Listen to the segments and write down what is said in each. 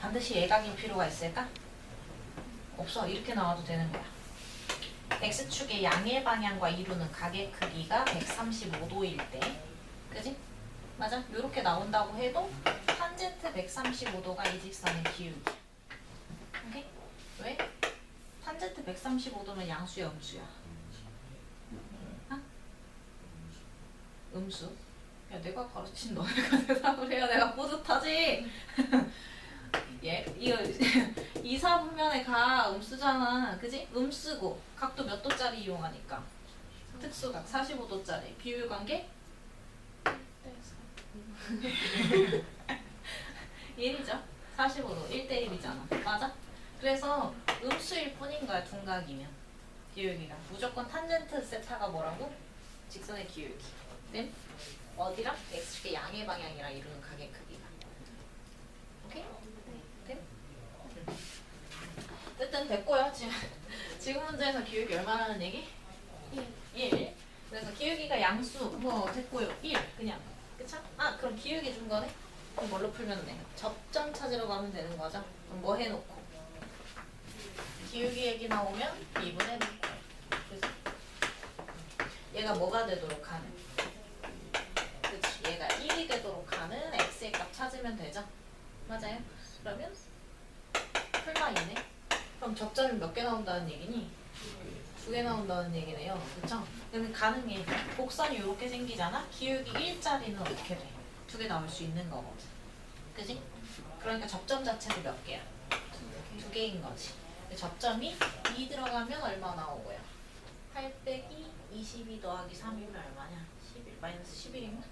반드시 예각일 필요가 있을까? 없어. 이렇게 나와도 되는 거야. x축의 양의 방향과 이루는 각의 크기가 135도일 때 그지? 맞아? 이렇게 나온다고 해도 탄젠트 135도가 이 직선의 기울기 오케이? 왜? 탄젠트 135도면 양수야 음수야? 어? 음수? 야 내가 가르친 너네가 대답을 해야 내가 뿌듯하지 예, 이거 이사 분면에 가 음수잖아. 그지? 음수고. 각도 몇 도짜리 이용하니까? 특수각 45도짜리. 비율 관계? 1이죠. 45도. 1대1이잖아. 맞아? 그래서 음수일 뿐인 거야 둔각이면. 기울기가 무조건 탄젠트 세타가 뭐라고? 직선의 기울기. 네? 어디랑? x축의 양의 방향이랑 이루는 각의 크기가. 오케이? 네? 어쨌든 됐고요 지금 지금 문제에서 기울기 얼마라는 얘기? 1 그래서 기울기가 양수 뭐 됐고요 1 그냥 그쵸? 아 그럼 기울기 준 거네? 그럼 뭘로 풀면 돼? 접점 찾으러 가면 되는 거죠? 그럼 뭐 해놓고 기울기 얘기 나오면 2분 해놓고 그래서 얘가 뭐가 되도록 하는 그치 얘가 1이 되도록 하는 x의 값 찾으면 되죠? 맞아요? 그러면 풀마 이네 그럼 접점이 몇 개 나온다는 얘기니? 두 개 나온다는 얘기네요 그쵸? 그러면 가능해 곡선이 이렇게 생기잖아? 기울기 1짜리는 어떻게 돼? 두 개 나올 수 있는 거거든 그지? 그러니까 접점 자체도 몇 개야? 두 개인 거지 접점이 2 들어가면 얼마 나오고요? 8 빼기 22 더하기 3이면 얼마냐? 11 마이너스 11이면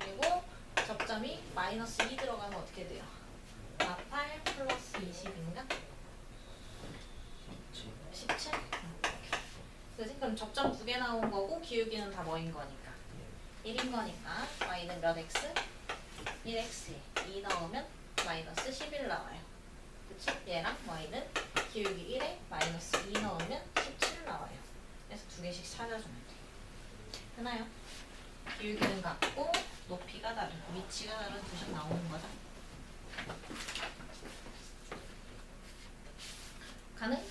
그리고 접점이 마이너스 2 들어가면 어떻게 돼요? 아, 8 플러스 20인가? 17? 그지? 그럼 접점 두 개 나온 거고 기울기는 다 뭐인 거니까 1인 거니까 y는 몇 x? 1x 2 넣으면 마이너스 11 나와요 그치? 얘랑 y는 기울기 1에 마이너스 2 넣으면 17 나와요 그래서 두 개씩 찾아주면 돼 되나요? 기울기는 같고 높이가 다르고 위치가 다른 두식 나오는 거죠 가능?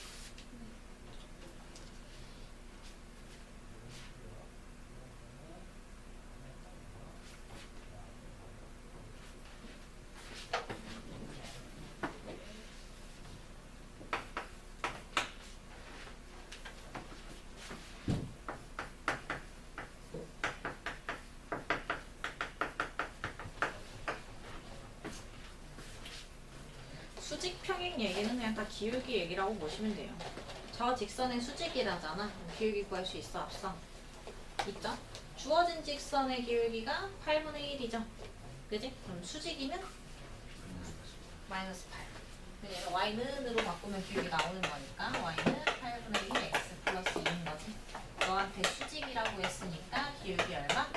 수직 평행 얘기는 그냥 다 기울기 얘기라고 보시면 돼요. 저 직선의 수직이라잖아. 기울기 구할 수 있어 없어? 있죠? 주어진 직선의 기울기가 8분의 1이죠. 그지? 그럼 수직이면 마이너스 8. 얘가 y는으로 바꾸면 기울기 나오는 거니까 y는 8분의 1 x 플러스 2인 거지. 너한테 수직이라고 했으니까 기울기 얼마?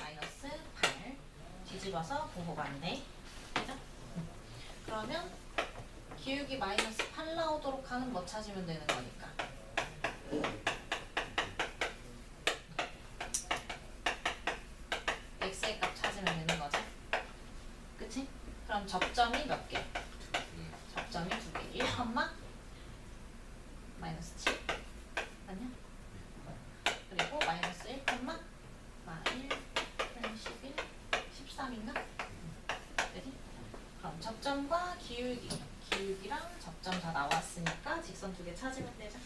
마이너스 8. 뒤집어서 보고 봤네. 그러면 기울기 마이너스 8 나오도록 하는 뭐 찾으면 되는 거니까. x의 값 찾으면 되는 거죠. 그치? 그럼 접점이 몇 개? 접점이 두 개. 1, 마이너스 7. 맞냐? 그리고 마이너스 1, 마 1, 11, 13인가? 그지? 그럼 접점과 기울기, 기울기랑 접점 다 나왔으니까 직선 두 개 찾으면 되죠.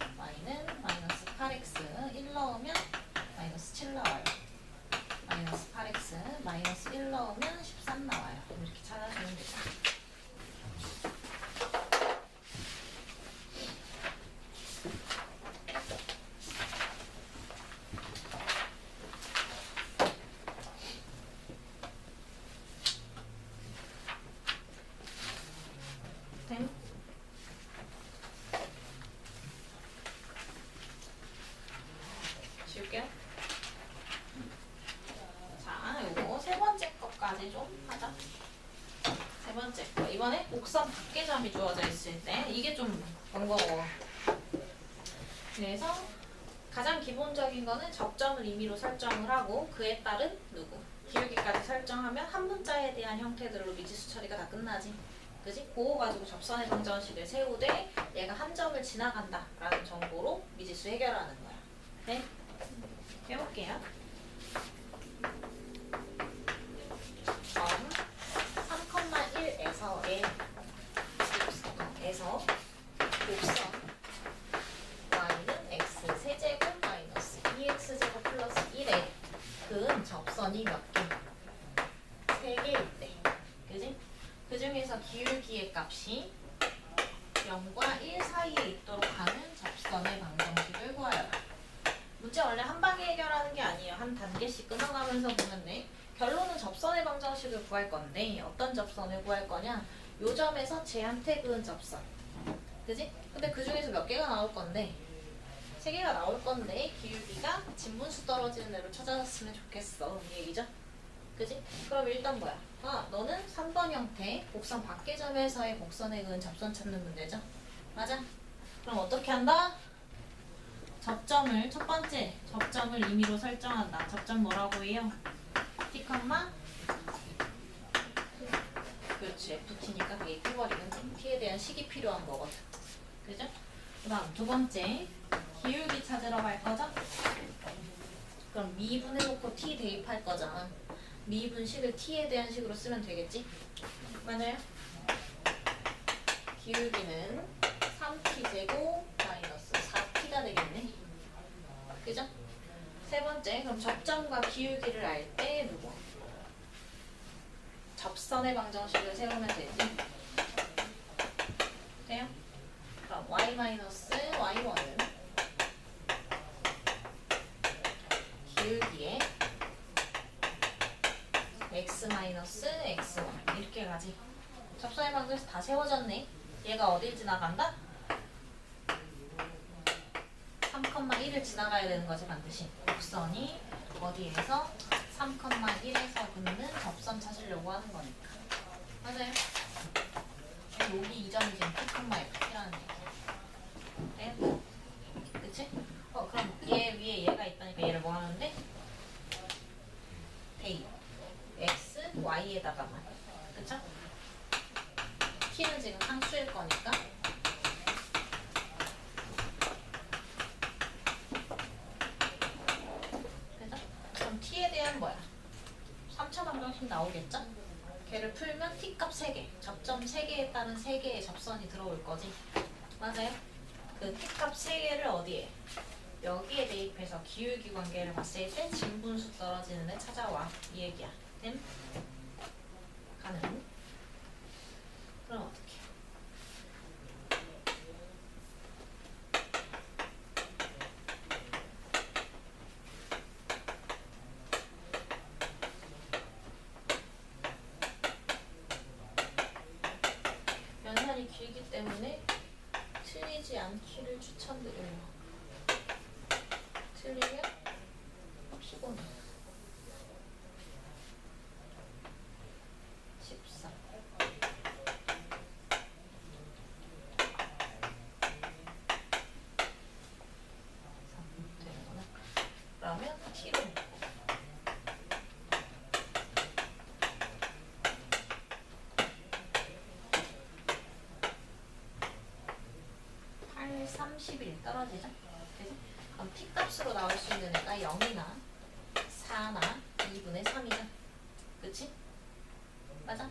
y는 마이너스 8x 1 넣으면 마이너스 7 나와요. 마이너스 8x 마이너스 1 넣으면 13 나와요. 이렇게 찾아주면 되죠. 됨? 지울게요. 자, 요거 세 번째 것까지 좀 하자. 세 번째 거. 이번에 옥선 밖에 점이 주어져 있을 때 이게 좀 번거로워. 그래서 가장 기본적인 거는 접점을 임의로 설정을 하고 그에 따른 누구? 기울기까지 설정하면 한 문자에 대한 형태들로 미지수 처리가 다 끝나지. 그지? 그거 가지고 접선의 방정식을 세우되 얘가 한 점을 지나간다 라는 정보로 미지수 해결하는 거야. 네? 해볼게요. 점 3,1에서 의 에서 곡선 y는 x 세제곱 마이너스 2x제곱 플러스 1에 근 접선이 몇 개? 세 개일 때. 그지? 그 중에서 기울기의 값이 0과 1 사이에 있도록 하는 접선의 방정식을 구하여라. 문제 원래 한 방에 해결하는 게 아니에요. 한 단계씩 끊어가면서 돼. 결론은 접선의 방정식을 구할 건데 어떤 접선을 구할 거냐? 요 점에서 제한테 그은 접선. 그지? 근데 그 중에서 몇 개가 나올 건데 세 개가 나올 건데 기울기가 진분수 떨어지는 대로 찾아줬으면 좋겠어. 이 얘기죠? 그지? 그럼 일단 뭐야? 아, 너는 3번 형태 곡선 밖의 점에서의 곡선에 그은 접선 찾는 문제죠? 맞아? 그럼 어떻게 한다? 접점을 첫 번째 접점을 임의로 설정한다. 접점 뭐라고 해요? T 컴마 그렇지 FT니까 그게 T버리는 T에 대한 식이 필요한 거거든. 그죠? 그 다음 두 번째 기울기 찾으러 갈 거죠? 그럼 미분 해놓고 T 대입할 거잖아. 미분 식을 T에 대한 식으로 쓰면 되겠지? 맞아요? 기울기는 3T제곱 마이너스 4T가 되겠네. 그죠? 세 번째, 그럼 접점과 기울기를 알 때 누구? 접선의 방정식을 세우면 되지. 돼요? 그럼 y 마이너스 y1은 기울기에 x 마이너스 x1 이렇게 가지. 접선의 방정식 다 세워졌네. 얘가 어딜 지나간다? 3,1을 지나가야 되는 거지 반드시. 곡선이 어디에서 3,1에서 긋는 접선 찾으려고 하는 거니까. 맞아요. 여기 이 점이 지금 P,F라는 얘기야. 네? 그치? 어, 그럼 얘 위에 얘가 있다니까 얘를 뭐 돼? 대입. x, y에다가만. 그쵸? t는 지금 상수일 거니까. 그죠? 그럼 t에 대한 뭐야? 3차 방정식 나오겠죠? 걔를 풀면 t 값 3개, 접점 3개에 따른 3개의 접선이 들어올 거지. 맞아요? 그 t 값 3개를 어디에? 여기에 대입해서 기울기 관계를 봤을 때 진분수 떨어지는 애 찾아와. 이 얘기야. 됨? 가능? 그럼 어떻게? 연산이 길기 때문에 틀리지 않기를 추천드려요. 틀리면 피곤해. 14. 되는구나. 그러면 T로 묶고. 팔 31 떨어지죠? 그지? 그럼 T 값으로 나올 수 있는 애가 0이나 4나 2분의 3이죠. 그치? 맞아?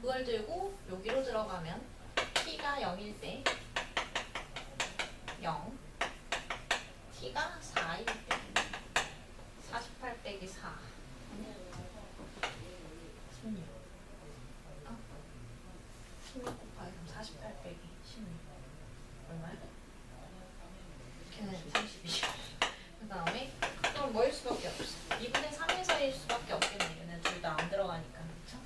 그걸 들고 여기로 들어가면 t가 0일 때 0, t가 4일 때 48 빼기 4 16 어? 16 곱하기 3 48 빼기 16 얼마야? 걔는 32 그 다음에 그럼 뭐일 수밖에 없어 2분의 3에서일 수밖에 없겠네 얘는 둘 다 안 들어가니까 그쵸?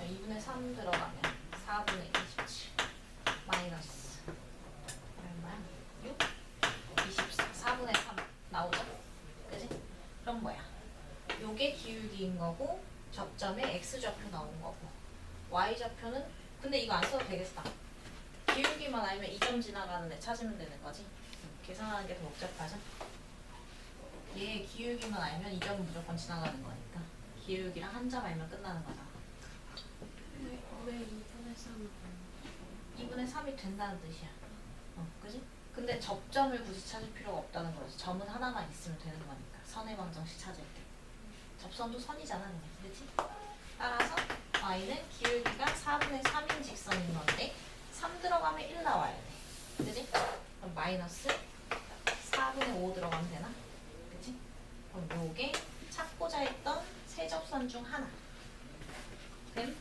2분의 3 들어가면 4분의 27 마이너스 얼마야? 6? 24 4분의 3 나오죠? 그지? 그럼 뭐야? 요게 기울기인 거고 접점에 x좌표 나온 거고 y좌표는 근데 이거 안 써도 되겠다 기울기만 알면 2점 지나가는 애 찾으면 되는 거지 계산하는 게 더 복잡하죠? 얘 기울기만 알면 2점은 무조건 지나가는 거니까 기울기랑 한자 말면 끝나는 거잖아. 왜, 왜 2분의 3은 2분의 3이 된다는 뜻이야. 어, 그지? 근데 접점을 굳이 찾을 필요가 없다는 거지. 점은 하나만 있으면 되는 거니까. 선의 방정식 찾을 때. 접선도 선이잖아. 그지? 따라서 y는 기울기가 4분의 3인 직선인 건데 3 들어가면 1 나와야 돼. 그지? 그럼 마이너스 4분의 5 들어가면 되나? 그지? 그럼 요게 찾고자 했던 세 접선 중 하나. 됨? 네,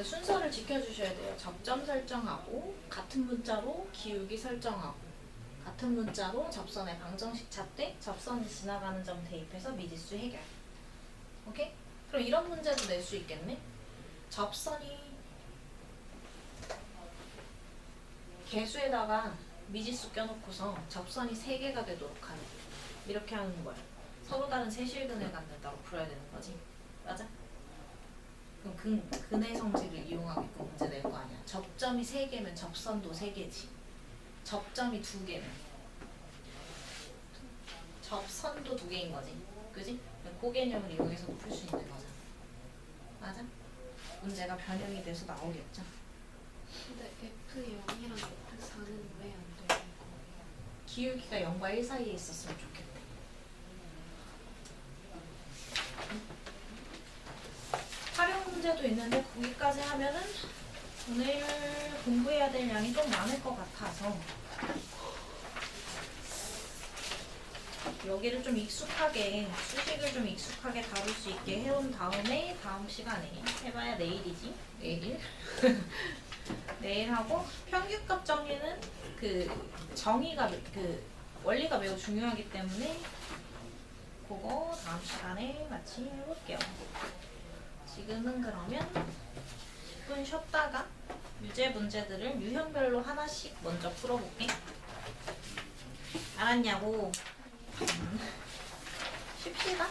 순서를 지켜주셔야 돼요. 접점 설정하고 같은 문자로 기울기 설정하고 같은 문자로 접선의 방정식 찾되 접선이 지나가는 점 대입해서 미지수 해결. 오케이? 그럼 이런 문제도 낼 수 있겠네. 접선이 개수에다가 미지수 껴놓고서 접선이 세 개가 되도록 하는 이렇게 하는 거야. 서로 다른 세 실근을 갖는다고 풀어야 되는 거지. 맞아? 그럼 근, 근의 성질을 이용하게끔 문제 낼 거 아니야. 접점이 세 개면 접선도 세 개지. 접점이 두 개면 접선도 두 개인 거지. 그지? 그 개념을 이용해서도 풀수 있는 거잖아. 맞아? 문제가 변형이 돼서 나오겠죠. 근데 F0이랑 F4는 왜 안 되는 거예요? 기울기가 0과 1 사이에 있었으면 좋겠대. 활용 문제도 있는데 거기까지 하면은 오늘 공부해야 될 양이 좀 많을 것 같아서 여기를 좀 익숙하게 수식을 좀 익숙하게 다룰 수 있게 해온 다음에 다음 시간에 해봐야 내일이지 내일 내일 하고 평균값 정리는 그 정의가 그 원리가 매우 중요하기 때문에 그거 다음 시간에 같이 해볼게요. 지금은 그러면 10분 쉬었다가 유제 문제들을 유형별로 하나씩 먼저 풀어볼게. 알았냐고? 음. 쉽시다.